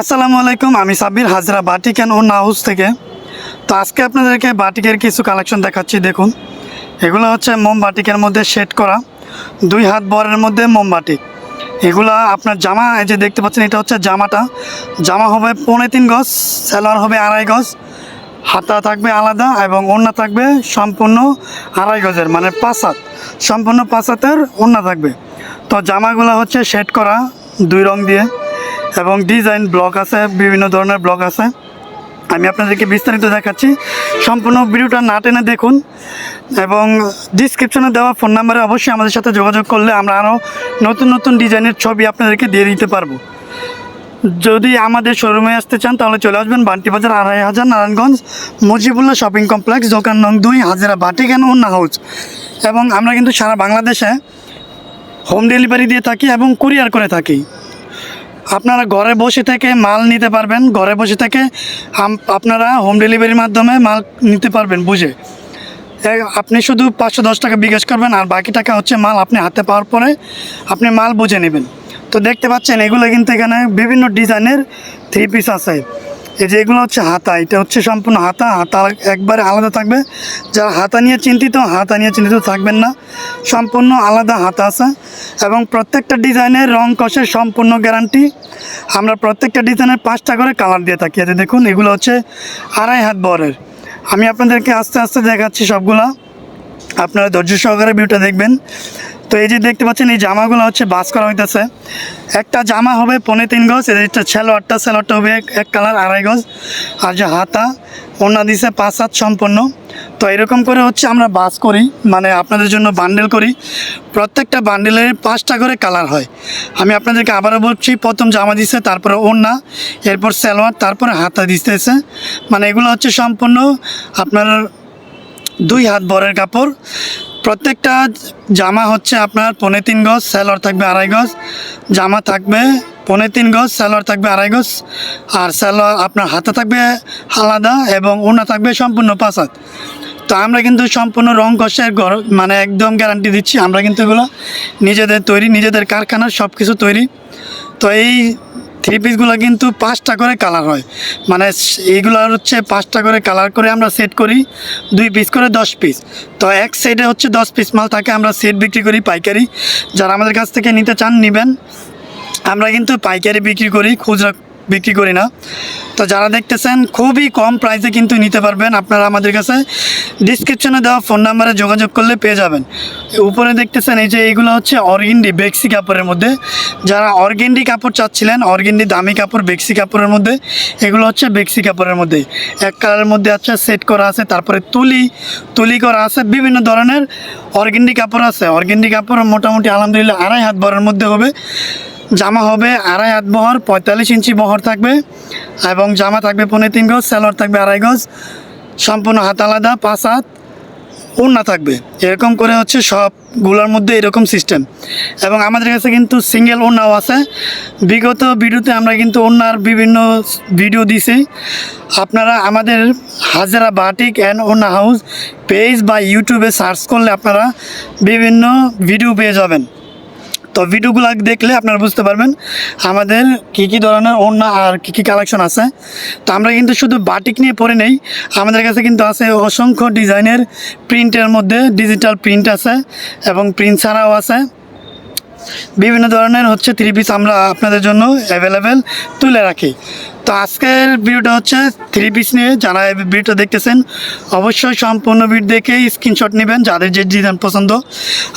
আসসালামু আলাইকুম, আমি সাব্বির হাজরা বাটিক অ্যান্ড ওন হাউস থেকে। তো আজকে আপনাদেরকে বাটিকের কিছু কালেকশন দেখাচ্ছি, দেখুন। এগুলো হচ্ছে মোমবাটিকের মধ্যে সেট করা, দুই হাত বরের মধ্যে মোমবাটিক এগুলা আপনার জামা, এই যে দেখতে পাচ্ছেন, এটা হচ্ছে জামাটা। জামা হবে পৌনে তিন গজ, সালোয়ার হবে আড়াই গজ, হাতা থাকবে আলাদা এবং ওড়না থাকবে সম্পূর্ণ আড়াই গজের মানে পাঁচ হাত। সম্পূর্ণ পাঁচ হাতের ওড়না থাকবে। তো জামাগুলো হচ্ছে সেট করা, দুই রং দিয়ে। এবং ডিজাইন ব্লক আছে, বিভিন্ন ধরনের ব্লক আছে। আমি আপনাদেরকে বিস্তারিত দেখাচ্ছি। সম্পূর্ণ ভিডিওটা না টেনে দেখুন এবং ডিসক্রিপশনে দেওয়া ফোন নাম্বারে অবশ্যই আমাদের সাথে যোগাযোগ করলে আমরা আরও নতুন নতুন ডিজাইনের ছবি আপনাদেরকে দিয়ে দিতে পারব। যদি আমাদের শোরুমে আসতে চান, তাহলে চলে আসবেন বান্টি বাজার, আড়াই হাজার, নারায়ণগঞ্জ, মুজিবুল্লাহ শপিং কমপ্লেক্স দোকান নং দুই, হাজারা বাটি কেন অন্য হাউস এবং আমরা কিন্তু সারা বাংলাদেশে হোম ডেলিভারি দিয়ে থাকি এবং কুরিয়ার করে থাকি। আপনারা ঘরে বসে থেকে মাল নিতে পারবেন, ঘরে বসে থেকে আপনারা হোম ডেলিভারির মাধ্যমে মাল নিতে পারবেন, বুঝে? আপনি শুধু পাঁচশো দশ টাকা বিকাশ করবেন, আর বাকি টাকা হচ্ছে মাল আপনি হাতে পাওয়ার পরে আপনি মাল বুঝে নেবেন। তো দেখতে পাচ্ছেন, এগুলো কিন্তু এখানে বিভিন্ন ডিজাইনের থ্রি পিস আছে। এই যে এগুলো হচ্ছে হাতা, এটা হচ্ছে সম্পূর্ণ হাতা হাতা একবারে আলাদা থাকবে। যারা হাতা নিয়ে চিন্তিত, হাতা নিয়ে চিন্তিত থাকবেন না, সম্পূর্ণ আলাদা হাতা আছে। এবং প্রত্যেকটা ডিজাইনের রং, কষের সম্পূর্ণ গ্যারান্টি। আমরা প্রত্যেকটা ডিজাইনের পাঁচটা করে কালার দিয়ে থাকি। এতে দেখুন, এগুলো হচ্ছে আড়াই হাত বরের। আমি আপনাদেরকে আস্তে আস্তে দেখাচ্ছি সবগুলা। আপনারা ধৈর্য সহকারে ভিউটা দেখবেন। তো এই যে দেখতে পাচ্ছেন, এই জামাগুলো হচ্ছে বাস করা হইতেছে। একটা জামা হবে পনেরো তিন গজ একটা ছেলোয়ারটা ছেলোয়ারটা হবে এক- এক কালার আড়াই গজ। আর যে হাতা ওনা দিছে পাঁচ হাত সম্পন্ন। তো এরকম করে হচ্ছে আমরা বাস করি মানে আপনাদের জন্য বান্ডেল করি। প্রত্যেকটা বান্ডেলের পাঁচটা করে কালার হয়। আমি আপনাদেরকে আবারও বলছি, প্রথম জামা দিছে, তারপরে ওড়না, এরপর সালোয়ার তারপরে হাতা দিতেছে। মানে এগুলো হচ্ছে সম্পূর্ণ আপনার দুই হাত বরের কাপড়। প্রত্যেকটা জামা হচ্ছে আপনার পনে তিন গজ স্যালোয়ার থাকবে আড়াই গজ। জামা থাকবে পনে তিন গজ স্যালোয়ার থাকবে আড়াই গজ। আর স্যালোয়ার আপনার হাতে থাকবে আলাদা এবং ওনা থাকবে সম্পূর্ণ পাঁচ হাত। তো আমরা কিন্তু সম্পূর্ণ রং কষের মানে একদম গ্যারান্টি দিচ্ছি, আমরা কিন্তু এগুলো নিজেদের তৈরি, নিজেদের কারখানার সব কিছু তৈরি। তো এই থ্রি পিসগুলো কিন্তু পাঁচটা করে কালার হয়। মানে এইগুলো হচ্ছে পাঁচটা করে কালার করে আমরা সেট করি, দুই পিস করে দশ পিস তো এক সাইডে হচ্ছে দশ পিস মাল থাকে, আমরা সেট বিক্রি করি পাইকারি। যারা আমাদের কাছ থেকে নিতে চান, নেবেন। আমরা কিন্তু পাইকারি বিক্রি করি, খুচরা বিক্রি করি না। তো যারা দেখতেছেন, খুবই কম প্রাইসে কিন্তু নিতে পারবেন। আপনারা আমাদের কাছে ডিসক্রিপশনে দেওয়া ফোন নাম্বারে যোগাযোগ করলে পেয়ে যাবেন। উপরে দেখতেছেন, এই যে এইগুলো হচ্ছে অর্গেন্ডি, বেক্সি কাপড়ের মধ্যে। যারা অর্গেন্ডি কাপড় চাচ্ছিলেন, অর্গেন্ডি দামি কাপড়, বেক্সি কাপড়ের মধ্যে, এগুলো হচ্ছে বেক্সি কাপড়ের মধ্যে। এক কালারের মধ্যে আছে সেট করা আছে, তারপরে তুলি তুলি করা আছে, বিভিন্ন ধরনের অর্গেন্ডি কাপড় আছে। অর্গেন্ডি কাপড় মোটামুটি আলহামদুলিল্লাহ আড়াই হাত বরের মধ্যে হবে। জামা হবে আড়াই হাত বহর, পঁয়তাল্লিশ ইঞ্চি বহর থাকবে এবং জামা থাকবে পনেরো তিন গজ স্যালোয়ার থাকবে আড়াই গজ, সম্পূর্ণ হাত আলাদা, পাঁচ হাত ওড়না থাকবে। এরকম করে হচ্ছে সবগুলোর মধ্যে এরকম সিস্টেম এবং আমাদের কাছে কিন্তু সিঙ্গেল ওড়নাও আছে। বিগত ভিডিওতে আমরা কিন্তু ওড়নার বিভিন্ন ভিডিও দিছি আপনারা আমাদের হাজারা বাটিক অ্যান্ড ওড়না হাউস পেজ বা ইউটিউবে সার্চ করলে আপনারা বিভিন্ন ভিডিও পেয়ে যাবেন। তো ভিডিওগুলো দেখলে আপনারা বুঝতে পারবেন আমাদের কি কি ধরনের অন্য আর কি কি কালেকশন আছে। তো আমরা কিন্তু শুধু বাটিক নিয়ে পরে নেই, আমাদের কাছে কিন্তু আছে অসংখ্য ডিজাইনের প্রিন্টের মধ্যে ডিজিটাল প্রিন্ট আছে এবং প্রিন্ট ছাড়াও আছে। বিভিন্ন ধরনের হচ্ছে থ্রি পিস আমরা আপনাদের জন্য অ্যাভেলেবেল তুলে রাখি। তো আজকের ভিডিওটা হচ্ছে থ্রি পিস নিয়ে যারা এই ভিডিওটা দেখতেছেন, অবশ্যই সম্পূর্ণ ভিডিও দেখে স্ক্রিনশট নেবেন, যাদের যে ডিজাইন পছন্দ।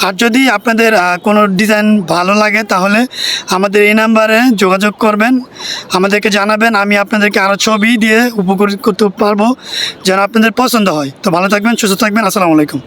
আর যদি আপনাদের কোনো ডিজাইন ভালো লাগে, তাহলে আমাদের এই নাম্বারে যোগাযোগ করবেন, আমাদেরকে জানাবেন, আমি আপনাদেরকে আরও ছবি দিয়ে উপকৃত করতে পারব, যেন আপনাদের পছন্দ হয়। তো ভালো থাকবেন, সুস্থ থাকবেন, আসসালামু আলাইকুম।